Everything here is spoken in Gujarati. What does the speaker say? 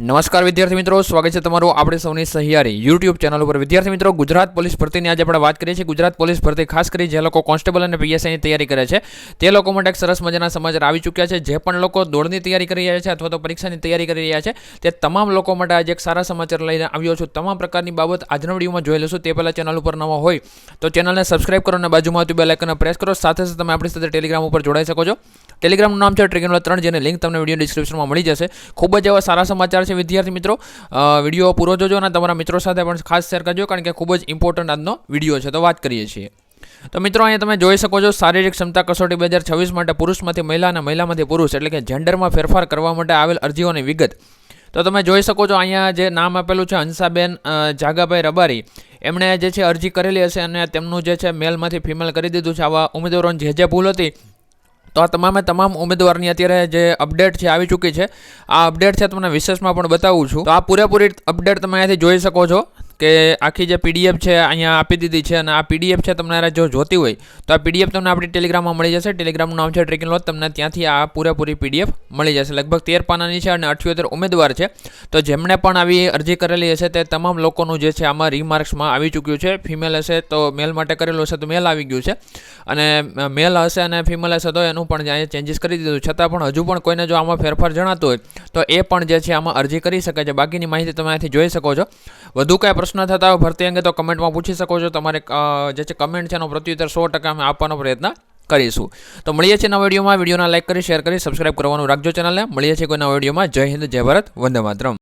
નમસ્કાર વિદ્યાર્થી મિત્રો, સ્વાગત છે તમારું આપણે સૌની સહિયારી યુટ્યુબ ચેનલ ઉપર. વિદ્યાર્થી મિત્રો, ગુજરાત પોલીસ ભરતીની આજે આપણે વાત કરીએ છીએ. ગુજરાત પોલીસ ભરતી ખાસ કરી જે લોકો કોન્સ્ટેબલ અને પીએસઆઈની તૈયારી કરે છે, તે લોકો માટે એક સરસ મજાના સમાચાર આવી ચૂક્યા છે. જે પણ લોકો દોડની તૈયારી કરી રહ્યા છે અથવા તો પરીક્ષાની તૈયારી કરી રહ્યા છે, તે તમામ લોકો માટે આજે એક સારા સમાચાર લઈને આવ્યો છું. તમામ પ્રકારની બાબત આજના વિડીયોમાં જોઈ લેશું તે પહેલાં ચેનલ ઉપર નવા હોય તો ચેનલને સબસ્ક્રાઈબ કરો અને બાજુમાં આવતી બેલ આઇકનને પ્રેસ કરો. સાથે સાથે તમે આપણી સાથે ટેલિગ્રામ ઉપર જોડાઈ શકો છો. ટેલિગ્રામનું નામ છે ટ્રેગન ત્રણ જેની લિંક તમને વીડિયો ડિસ્ક્રિપ્શનમાં મળી જશે. ખૂબ જ એવા સારા સમાચાર છે વિદ્યાર્થી મિત્રો. વીડિયો પૂરો જોજો અને તમારા મિત્રો સાથે પણ ખાસ શેર કરજો, કારણ કે ખૂબ જ ઇમ્પોર્ટન્ટ આજનો વીડિયો છે. તો વાત કરીએ છીએ. તો મિત્રો, અહીંયા તમે જોઈ શકો છો, શારીરિક ક્ષમતા કસોટી બે હજાર છવ્વીસ માટે પુરુષમાંથી મહિલા અને મહિલામાંથી પુરુષ એટલે કે જેન્ડરમાં ફેરફાર કરવા માટે આવેલ અરજીઓની વિગત. તો તમે જોઈ શકો છો, અહીંયા જે નામ આપેલું છે, હંસાબેન જાગાભાઈ રબારી. એમણે જે છે અરજી કરેલી હશે અને તેમનું જે છે મેલમાંથી ફિમેલ કરી દીધું છે. આવા ઉમેદવારોની જે જે ભૂલ હતી તો આ તમામે તમામ ઉમેદવારની અત્યારે જે અપડેટ છે આવી ચૂકી છે. આ અપડેટ છે તમને વિશેષમાં પણ બતાવું છું. તો આ પૂરેપૂરી અપડેટ તમે અહીંયાથી જોઈ શકો છો. કે આખી જે પીડીએફ છે અહીંયા આપી દીધી છે અને આ પીડીએફ છે તમને જો જોતી હોય, તો આ પીડીએફ તમને આપણી ટેલિગ્રામમાં મળી જશે. ટેલિગ્રામનું નામ છે ટ્રેકિંગ લોટ. તમને ત્યાંથી આ પૂરેપૂરી પીડીએફ મળી જશે. લગભગ તેર પાનાની છે અને અઠ્યોતેર ઉમેદવાર છે. તો જેમણે પણ આવી અરજી કરેલી હશે તે તમામ લોકોનું જે છે આમાં રીમાર્ક્સમાં આવી ચૂક્યું છે. ફિમેલ હશે તો મેલ માટે કરેલું હશે તો મેલ આવી ગયું છે. અને મેલ હશે અને ફિમેલ હશે તો એનું પણ અહીંયા ચેન્જીસ કરી દીધું. છતાં પણ હજુ પણ કોઈને જો આમાં ફેરફાર જણાતો હોય, તો એ પણ જે છે આમાં અરજી કરી શકે છે. બાકીની માહિતી તમે અહીંથી જોઈ શકો છો. વધુ કાંઈ પ્રશ્ન થતા હોય ભરતી અંગે તો કમેન્ટમાં પૂછી શકો છો. તમારે જે છે કમેન્ટ છે એનો પ્રત્યુત્તર સો ટકા અમે આપવાનો પ્રયત્ન કરીશું. તો મળીએ છીએ નવા વિડીયોમાં. વિડીયોના લાઇક કરી, શેર કરી, સબસ્ક્રાઇબ કરવાનું રાખજો ચેનલને. મળીએ છીએ કોઈ નવા વિડીયોમાં. જય હિન્દ, જય ભારત. વંદે માતરમ.